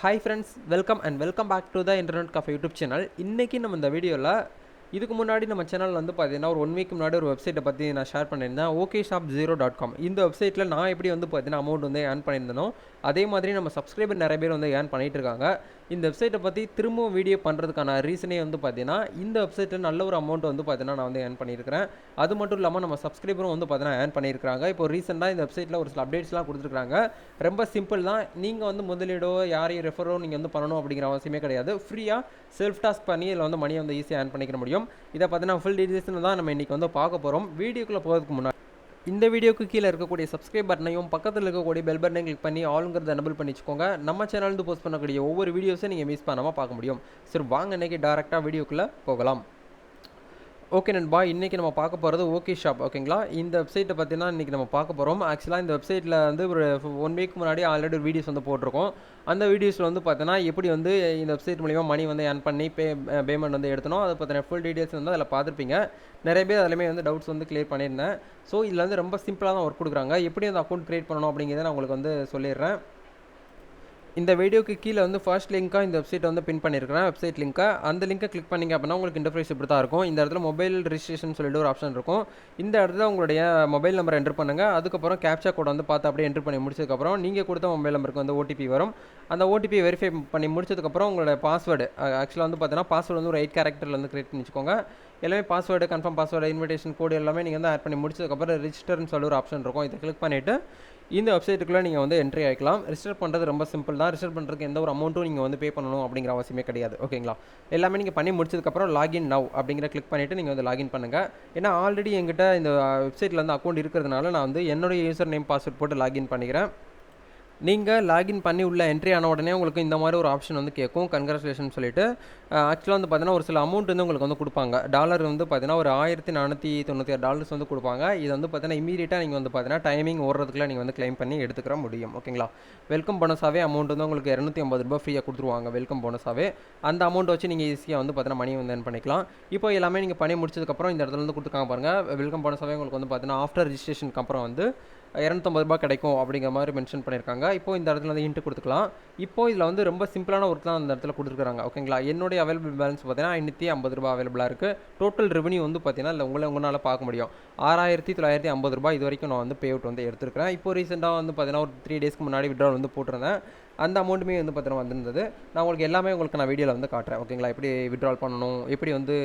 Hi friends welcome and welcome back to the internet cafe YouTube channel இன்றைக்கி நம்ம இந்த வீடியோவில் இதுக்கு முன்னாடி நம்ம சேனல் வந்து பார்த்தீங்கன்னா ஒரு ஒன் வீக் முன்னாடி ஒரு வெப்சைட்டை பற்றி நான் ஷேர் பண்ணியிருந்தேன். Okay shop zero dot com இந்த வெப்சைட்டில் நான் எப்படி வந்து பார்த்தீங்கன்னா அமௌண்ட் வந்து ஏர்ன் பண்ணியிருந்தனோ அதே மாதிரி நம்ம சப்ஸ்கிரைபர் நிறைய பேர் வந்து ஏர்ன் பண்ணிகிட்டு இருக்காங்க. இந்த வெப்சைட்டை பற்றி திரும்பவும் வீடியோ பண்ணுறதுக்கான ரீசனே வந்து பார்த்தீங்கன்னா இந்த வெப்சைட்டில் நல்ல ஒரு அமௌண்ட் வந்து பார்த்தீங்கன்னா நான் வந்து ஏர்ன் பண்ணியிருக்கிறேன். அது மட்டும் இல்லாமல் நம்ம சப்ஸ்கிரைபரும் வந்து பார்த்தீங்கன்னா ஏர்ன் பண்ணியிருக்காங்க இப்போ ரீசெண்டாக இந்த வெப்சைட்டில் ஒரு சில அப்டேட்ஸ்லாம் கொடுத்துருக்காங்க ரொம்ப சிம்பிள் தான். நீங்கள் வந்து முதலீடோ யாரையும் ரெஃபரோ நீங்கள் வந்து பண்ணணும் அப்படிங்கிற அவசியமே கிடையாது. ஃப்ரீயாக செல்ஃப் டாஸ்க் பண்ணி இதில் வந்து மணியை வந்து ஈஸியாக ஏர்ன் பண்ணிக்க முடியும். இதை பார்த்தீங்கன்னா ஃபுல் டீட்டெயில்ஸ் தான் நம்ம இன்றைக்கி வந்து பார்க்க போகிறோம் வீடியோக்குள்ளே போகிறதுக்கு முன்னாடி இந்த வீடியோக்கு கீழே இருக்கக்கூடிய சப்ஸ்கிரைப் பட்டனையும் பக்கத்தில் இருக்கக்கூடிய பெல் பட்டனை கிளிக் பண்ணி ஆளுங்கிறத எனபிள் பண்ணி வச்சுக்கோங்க. நம்ம சேனல்ந்து போஸ்ட் பண்ணக்கூடிய ஒவ்வொரு வீடியோஸும் நீங்கள் மிஸ் பண்ணாமல் பார்க்க முடியும். சரி வாங்க இன்றைக்கி டேரெக்டாக வீடியோக்குள்ளே போகலாம். ஓகே நண்பா. இன்றைக்கி நம்ம பார்க்க போகிறது ஓகே ஷாப் ஓகேங்களா இந்த வெப்சைட்டை பார்த்தீங்கன்னா இன்றைக்கி நம்ம பார்க்க போகிறோம் ஆக்சுவலாக இந்த வெப்சைட்டில் வந்து ஒரு ஒன் வீக் முன்னாடி ஆல்ரெடி ஒரு வீடியோஸ் வந்து போட்டிருக்கோம். அந்த வீடியோஸில் வந்து பார்த்தீங்கன்னா எப்படி வந்து இந்த வெப்சைட் மூலிமா மணி வந்து ஏர்ன் பண்ணி பே பேமெண்ட் வந்து எடுத்தனோ அதை பற்றின ஃபுல் டீட்டெயில்ஸ் வந்து அதில் பார்த்துருப்பீங்க. நிறைய பேர் அதிலுமே வந்து டவுட்ஸ் வந்து கிளியர் பண்ணியிருந்தேன். ஸோ இதில் வந்து ரொம்ப சிம்பிளாக தான் ஒர்க் கொடுக்குறாங்க. எப்படி அந்த அக்கௌண்ட் க்ரியேட் பண்ணணும் அப்படிங்கிறத நான் உங்களுக்கு வந்து சொல்லிடுறேன். இந்த வீடியோக்கு கீழே வந்து ஃபர்ஸ்ட் லிங்க்காக இந்த வெப்சைட் வந்து பின் பண்ணியிருக்கிறேன். வெப்சைட் லிங்க்கை அந்த லிங்க்கை கிளிக் பண்ணிங்க அப்படின்னா உங்களுக்கு இன்டர்ஃபேஸ் இப்படி தான் இருக்கும். இந்த இடத்துல மொபைல் ரிஜிஸ்ட்ரேஷன் சொல்லிட்டு ஒரு ஆப்ஷன் இருக்கும். இந்த இடத்துல உங்களுடைய மொபைல் நம்பர் என்டர் பண்ணுங்கள் அதுக்கப்புறம் கேப்சா கோட் வந்து பார்த்து அப்படியே என்டர் பண்ணி முடிச்சதுக்கப்புறம் நீங்கள் கொடுத்த மொபைல் நம்பருக்கு வந்து ஓடிபி வரும். அந்த ஓடிபி வெரிஃபை பண்ணி முடிச்சதுக்கப்புறம் உங்களோட பாஸ்வேர்டு ஆக்சுவலாக வந்து பார்த்தீங்கன்னா பாஸ்வேர்டு வந்து ஒரு எயிட் கேரக்டரில் வந்து கிரியேட் பண்ணி வச்சுக்கோங்க. எல்லாமே password confirm password invitation code எல்லாமே நீங்கள் வந்து ஆட் பண்ணி முடிச்சதுக்கப்புறம் ரிஜிஸ்டர்னு சொல்லி ஒரு ஆப்ஷன் இருக்கும். இதை கிளிக் பண்ணிவிட்டு இந்த வெப்சைட்டுக்குள்ளே நீங்கள் வந்து என்ட்ரி ஆகிக்கலாம் ரிஜிஸ்டர் பண்ணுறது ரொம்ப சிம்பிள் தான். ரிஜிஸ்டர் பண்ணுறதுக்கு எந்த ஒரு அமௌண்ட்டும் நீங்கள் வந்து பே பண்ணணும் அப்படிங்கிற அவசியமே கிடையாது. ஓகேங்களா எல்லாமே நீங்கள் பண்ணி முடிச்சதுக்கப்புறம் லாகின் நவ் அப்படிங்கிற கிளிக் பண்ணிவிட்டு நீங்கள் வந்து லாகின் பண்ணுங்கள் ஏன்னா ஆல்ரெடி எங்கிட்ட இந்த வெப்சைட்டில் வந்து அக்கௌண்ட் இருக்கிறதுனால நான் வந்து என்னுடைய யூசர் நேம் பாஸ்வேர்ட் போட்டு லாகின் பண்ணிக்கிறேன். நீங்கள் லாகின் பண்ணி உள்ள என்ட்ரி ஆன உடனே உங்களுக்கு இந்த மாதிரி ஒரு ஆப்ஷன் வந்து கேட்கும். கங்க்ராச்சுலேஷன் சொல்லிட்டு ஆக்சுவலாக வந்து பார்த்தீங்கன்னா ஒரு சில அமௌண்ட் வந்து உங்களுக்கு வந்து கொடுப்பாங்க. டாலர் வந்து பார்த்தீங்கன்னா ஒரு ஆயிரத்தி நானூற்றி தொண்ணூற்றி ஆறு டாலர்ஸ் வந்து கொடுப்பாங்க. இது வந்து பார்த்தீங்கன்னா இமீடியட்டாக நீங்கள் வந்து பார்த்தீங்கன்னா டைமிங் ஓடுறதுக்குள்ள நீங்கள் வந்து க்ளைம் பண்ணி எடுத்துக்கிற முடியும். ஓகேங்களா வெல்கம் போனஸாகவே அமௌண்ட் வந்து உங்களுக்கு இரநூத்தி ஐம்பது ரூபாய் ஃப்ரீயாக கொடுத்துருவாங்க. வெல்கம் போனஸாகவே அந்த அமௌண்ட் வச்சு நீங்கள் ஈஸியாக வந்து பார்த்தீங்கன்னா மணி வந்து earn பண்ணிக்கலாம். இப்போ எல்லாமே நீங்கள் பண்ணி முடிச்சதுக்கப்புறம் இந்த இடத்துல வந்து கொடுத்துருக்காங்க பாருங்கள் வெல்கம் போனஸாகவே உங்களுக்கு வந்து பார்த்தீங்கன்னா ஆஃப்டர் ரிஜிஸ்ட்ரேஷனுக்கு அப்புறம் வந்து இரநூத்தம்பது ரூபாய் கிடைக்கும் அப்படிங்கிற மாதிரி மென்ஷன் பண்ணியிருக்காங்க. இப்போ இந்த இடத்துல வந்து இன்ட்டு கொடுத்துக்கலாம். இப்போ இதில் வந்து ரொம்ப சிம்பிளான ஒர்க் தான் அந்த இடத்துல கொடுத்துருக்காங்க. ஓகேங்களா என்னுடைய அவைலபிள் பேலன்ஸ் பார்த்தீங்கன்னா ஐநூற்றி ஐம்பது ரூபாய் அவைலபிளாக இருக்குது டோட்டல் ரெவன்யூ வந்து பார்த்தீங்கன்னா இல்லை உங்களை உங்களால் பார்க்க முடியும். ஆறாயிரத்தி தொள்ளாயிரத்தி ஐம்பது ரூபாய் இது வரைக்கும் நான் வந்து பே அவுட் வந்து எடுத்துருக்கிறேன். இப்போ ரீசெண்டாக வந்து பார்த்தீங்கன்னா ஒரு த்ரீ டேஸ்க்கு முன்னாடி விட்ரால் வந்து போட்டிருந்தேன். அந்த அமௌண்ட்டுமே வந்து பார்த்தீங்கன்னா வந்திருந்தது. நான் உங்களுக்கு எல்லாமே உங்களுக்கு நான் வீடியோவில் வந்து காட்டுறேன். ஓகேங்களா எப்படி விட்ரால் பண்ணணும்? எப்படி வந்து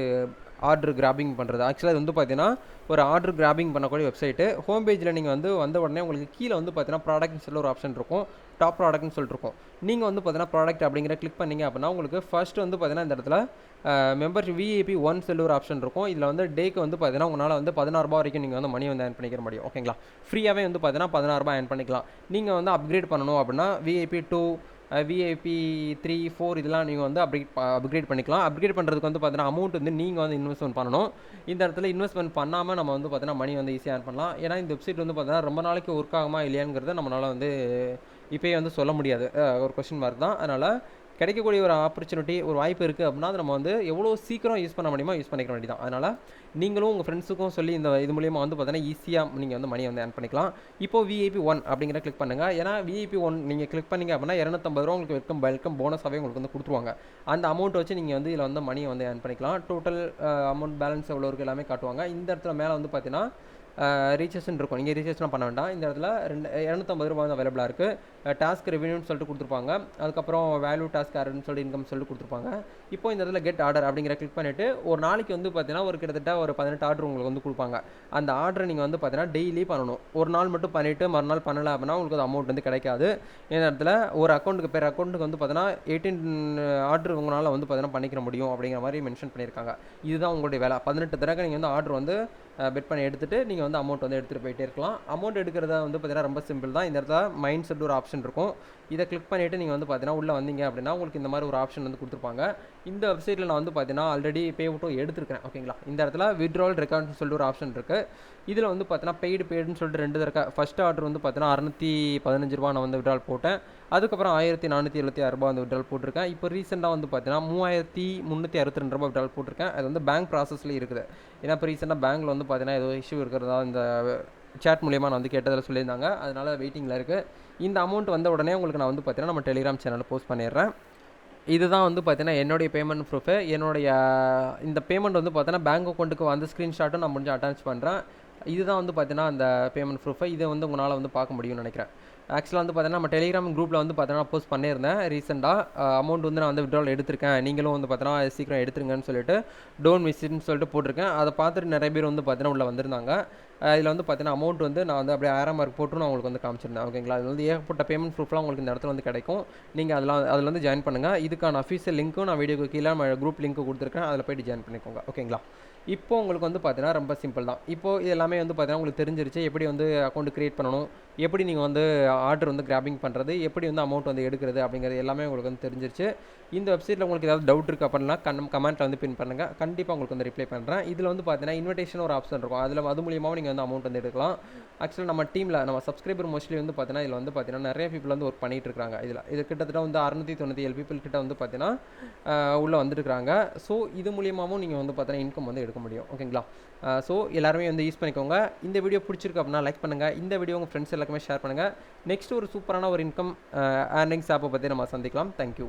ஆர்டர் கிராபிங் பண்ணுறது ஆக்சுவலாக இது வந்து பார்த்தீங்கன்னா ஒரு ஆர்டர் கிராபிங் பண்ணக்கூடிய வெப்சைட்டு ஹோம் பேஜில் நீங்கள் வந்து வந்த உடனே உங்களுக்கு கீழே வந்து பார்த்தீங்கன்னா ப்ராடக்ட்னு சொல்லி ஒரு ஆப்ஷன் இருக்கும். டாப் ப்ராடக்ட்னு சொல்லிட்டு இருக்கும். நீங்கள் வந்து பார்த்தீங்கன்னா ப்ராடக்ட் அப்படிங்கிற கிளிக் பண்ணீங்க அப்படின்னா உங்களுக்கு ஃபர்ஸ்ட் வந்து பார்த்தீங்கன்னா இந்த இடத்துல மெம்பர் விஐபி ஒன் சொல்லி ஒரு ஆப்ஷன் இருக்கும். இதில் வந்து டேக்கு வந்து பார்த்தீங்கன்னா உங்களால் வந்து பதினாறுபா வரைக்கும் நீங்கள் வந்து மணி வந்து ஏர்ன் பண்ணிக்கிற முடியும். ஓகேங்களா ஃப்ரீயாகவே வந்து பார்த்தீங்கன்னா பதினாறுபா ஏர்ன் பண்ணிக்கலாம். நீங்கள் வந்து அப்கிரேட் பண்ணணும் அப்படின்னா VIP two VIP three four இதெல்லாம் நீங்கள் வந்து அப்டேட் அப்கிரேட் பண்ணிக்கலாம். அப்கிரேட் பண்ணுறதுக்கு வந்து பார்த்தீங்கன்னா அமௌண்ட் வந்து நீங்கள் வந்து இன்வெஸ்ட்மெண்ட் பண்ணணும். இந்த இடத்துல இன்வெஸ்ட்மெண்ட் பண்ணாமல் நம்ம வந்து பார்த்தீங்கன்னா மணி வந்து ஈஸியாக ஏர்ன் பண்ணலாம். ஏன்னா இந்த வெப்சைட் வந்து பார்த்தீங்கன்னா ரொம்ப நாளைக்கு ஒர்க் ஆகுமா இல்லையாங்கிறத நம்மளால் வந்து இப்போயே வந்து சொல்ல முடியாது. ஒரு கொஷின் மார்க் தான். அதனால் கிடைக்கக்கூடிய ஒரு ஆப்பர்ச்சுனிட்டி ஒரு வாய்ப்பு இருக்குது அப்படின்னா அதை நம்ம வந்து எவ்வளோ சீக்கிரம் யூஸ் பண்ண முடியுமோ யூஸ் பண்ணிக்க வேண்டியதான் அதனால் நீங்களும் உங்கள் ஃப்ரெண்ட்ஸுக்கும் சொல்லி இந்த இது மூலியமாக வந்து பார்த்தீங்கன்னா ஈஸியாக நீங்கள் வந்து மணியை வந்து ஏர்ன் பண்ணிக்கலாம். இப்போ விஐபி ஒன் அப்படிங்கிற கிளிக் பண்ணுங்கள் ஏன்னா விஐபி ஒன் நீங்கள் கிளிக் பண்ணிங்க அப்படின்னா இரநூத்தம்பது ரூபா உங்களுக்கு வெல்கம் வெல்கம் போனஸாகவே உங்களுக்கு வந்து கொடுத்துருவாங்க. அந்த அமௌண்ட் வச்சு நீங்கள் வந்து இதில் வந்து மணியை வந்து ஏர்ன் பண்ணிக்கலாம். டோட்டல் அமௌண்ட் பேலன்ஸ் எவ்வளோ இருக்குது எல்லாமே காட்டுவாங்க. இந்த இடத்துல மேலே வந்து பார்த்தீங்கன்னா ரீசார்ஜ்னு இருக்கும். நீங்கள் ரீசார்ஜ்லாம் பண்ண வேண்டாம். இந்த இடத்துல ரெண்டு இரநூத்தம்பது ரூபா வந்து அவைலபிளாக இருக்குது டாஸ்க் ரெவன்யூன்னு சொல்லிட்டு கொடுத்துருப்பாங்க. அதுக்கப்புறம் வேல்யூ டாஸ்க் ஆர்டர்னு சொல்லிட்டு இன்கம் சொல்லிட்டு கொடுத்துருப்பாங்க. இப்போ இந்த இடத்துல கெட் ஆர்டர் அப்படிங்கிற கிளிக் பண்ணிவிட்டு ஒரு நாளைக்கு வந்து பார்த்தீங்கன்னா ஒரு கிட்டத்தட்ட ஒரு பதினெட்டு ஆர்டர் உங்களுக்கு வந்து கொடுப்பாங்க. அந்த ஆர்டரை நீங்கள் வந்து பார்த்தீங்கன்னா டெய்லி பண்ணணும். ஒரு நாள் மட்டும் பண்ணிவிட்டு மறுநாள் பண்ணலை அப்படின்னா உங்களுக்கு அது அமௌண்ட் வந்து கிடைக்காது. இந்த இடத்துல ஒரு அக்கௌண்ட்டுக்கு பேர் அக்கௌண்ட்டுக்கு வந்து பார்த்தீங்கன்னா எயிட்டீன் ஆர்டர் உங்களால் வந்து பார்த்தீங்கன்னா பண்ணிக்கிற முடியும் அப்படிங்கிற மாதிரி மென்ஷன் பண்ணியிருக்காங்க. இதுதான் உங்களுடைய வேலை. பதினெட்டு தடவை நீங்கள் வந்து ஆர்டர் வந்து பெட் பண்ணி எடுத்துகிட்டு நீங்கள் வந்து அமௌண்ட் வந்து எடுத்துகிட்டு போயிட்டே இருக்கலாம். அமௌண்ட் எடுக்கிறத வந்து பார்த்தீங்கன்னா ரொம்ப சிம்பிள் தான். இந்த இடத்துல மைண்ட் செட் ஒரு ஆப்ஷன் இருக்கும். இதை கிளிக் பண்ணிவிட்டு நீங்கள் வந்து பார்த்தீங்கன்னா உள்ளே வந்தீங்க அப்படின்னா உங்களுக்கு இந்த மாதிரி ஒரு ஆப்ஷன் வந்து கொடுத்துருப்பாங்க. இந்த வெப்சைட்டில் நான் வந்து பார்த்தீங்கன்னா ஆல்ரெடி பே அவுட்டும் எடுத்துருக்கேன் ஓகேங்களா இந்த இடத்துல விட்ரால் ரெக்கார்ட்னு சொல்லிட்டு ஒரு ஆப்ஷன் இருக்குது இதில் வந்து பார்த்தீங்கன்னா பெய்டு பெய்டுன்னு சொல்லிட்டு ரெண்டு இருக்கா ஃபஸ்ட் ஆர்டர் வந்து பார்த்தீங்கன்னா அறுநூற்றி பதினஞ்சு ரூபா நான் வந்து விட்ரால் போட்டேன். அதுக்கப்புறம் ஆயிரத்தி நானூற்றி எழுபத்தி ஆறுரூபா வந்து விட்ரால் போட்டிருக்கேன். இப்போ ரீசெண்டாக வந்து பார்த்தீங்கன்னா மூவாயிரத்தி முந்நூற்றி அறுபத்தி ரெண்டு ரூபா விட்ரால் போட்டிருக்கேன். அது வந்து பேங்க் ப்ராசஸ்லேயே இருக்குது. ஏன்னா இப்போ ரீசெண்டாக பேங்க்கில் வந்து பார்த்தீங்கன்னா ஏதோ இஷ்யூ இருக்கிறதா இந்த சேட் மூலியமாக நான் வந்து கேட்டதில் சொல்லியிருந்தாங்க. அதனால் வெயிட்டிங்கில் இருக்குது இந்த அமௌண்ட் வந்த உடனே உங்களுக்கு நான் வந்து பார்த்தீங்கன்னா நம்ம டெலிகிராம் சேனலில் போஸ்ட் பண்ணிடுறேன். இதுதான் வந்து பார்த்தீங்கன்னா என்னுடைய பேமெண்ட் ப்ரூஃபு என்னுடைய இந்த பேமெண்ட் வந்து பார்த்தீங்கன்னா பேங்க் அக்கௌண்ட்டுக்கு வந்து ஸ்க்ரீன்ஷாட்டும் நான் முடிஞ்சு அட்டாச் பண்ணுறேன் இதுதான் வந்து பார்த்தீங்கன்னா அந்த பேமெண்ட் ப்ரூஃபை இதை வந்து உங்களால் வந்து பார்க்க முடியும்னு நினைக்கிறேன். ஆக்சுவலாக வந்து பார்த்தீங்கன்னா நம்ம டெலிகிராம் குரூப்பில் வந்து பார்த்தீங்கன்னா போஸ்ட் பண்ணியிருந்தேன் ரீசெண்டாக அமௌண்ட் வந்து நான் வந்து விட்ரால் எடுத்திருக்கேன். நீங்களும் வந்து பார்த்தீங்கன்னா சீக்கிரம் எடுத்துருங்கன்னு சொல்லிட்டு டோன்ட் மிஸ்ன்னு சொல்லிட்டு போட்டிருக்கேன். அதை பார்த்துட்டு நிறைய பேர் வந்து பார்த்தீங்கன்னா உள்ளே வந்திருந்தாங்க. இதில் வந்து பார்த்தீங்கன்னா அமௌண்ட் வந்து நான் வந்து அப்படியே ஆயிரம் மார்க் போட்டு நான் உங்களுக்கு வந்து காமிச்சிருந்தேன். ஓகேங்களா அது வந்து ஏகப்பட்ட பேமெண்ட் ப்ரூஃப்லாம் உங்களுக்கு இந்த இடத்துல வந்து கிடைக்கும். நீங்கள் அதெல்லாம் அதில் வந்து ஜாயின் பண்ணுங்கள் இதுக்கான அஃபீஷியல் லிங்க்கும் நான் வீடியோக்கு கீழே நம்ம குரூப் லிங்க் கொடுத்துருக்கேன். அதில் போய்ட்டு ஜாயின் பண்ணிக்கோங்க. ஓகேங்களா இப்போ உங்களுக்கு வந்து பார்த்தீங்கன்னா ரொம்ப சிம்பிள் தான். இப்போ இது எல்லாமே வந்து பார்த்தீங்கன்னா உங்களுக்கு தெரிஞ்சிருச்சு. எப்படி வந்து அக்கௌண்ட் க்ரியேட் பண்ணணும்? எப்படி நீங்கள் வந்து ஆர்டர் வந்து கிராபிங் பண்ணுறது எப்படி வந்து அமௌண்ட் வந்து எடுக்கிறது அப்படிங்கிறது எல்லாமே உங்களுக்கு வந்து தெரிஞ்சிருச்சு. இந்த வெப்சைட்டில் உங்களுக்கு ஏதாவது டவுட் இருக்குது அப்படின்னா கண் கமெண்ட்டில் வந்து பின் பண்ணுங்கள் கண்டிப்பாக உங்களுக்கு வந்து ரிப்ளை பண்ணுறேன் இதில் வந்து பார்த்தீங்கன்னா இன்விடேஷன் ஒரு ஆப்ஷன் இருக்கும். அதில் அது மூலியமாகவும் நீங்கள் வந்து அமௌண்ட் வந்து எடுக்கலாம். ஆக்சுவலாக நம்ம டீமில் நம்ம சப்ஸ்கிரைபர் மோஸ்ட்லி வந்து பார்த்தீங்கன்னா இதில் வந்து பார்த்தீங்கன்னா நிறைய பீப்பிள் வந்து ஒர்க் பண்ணிகிட்டு இருக்காங்க. இதில் இது கிட்டத்தட்ட வந்து அறுநூற்றி தொண்ணூற்றி ஏழு பீப்புள் கிட்ட வந்து பார்த்தீங்கன்னா உள்ளே வந்துருக்காங்க ஸோ இது மூலியமாகவும் நீங்கள் வந்து பார்த்தீங்கன்னா இன்கம் வந்து எடுக்க முடியும். ஓகேங்களா ஸோ எல்லாருமே வந்து யூஸ் பண்ணிக்கோங்க. இந்த வீடியோ பிடிச்சிருக்கு அப்படின்னா லைக் பண்ணுங்கள் இந்த வீடியோ உங்கள் ஃப்ரெண்ட்ஸ் எல்லாம் எல்லாருக்குமே ஷேர் பண்ணுங்கள் நெக்ஸ்ட் ஒரு சூப்பரான ஒரு இன்கம் ஏர்னிங்ஸ் ஆப்பை பற்றி நம்ம சந்திக்கலாம். தேங்க்யூ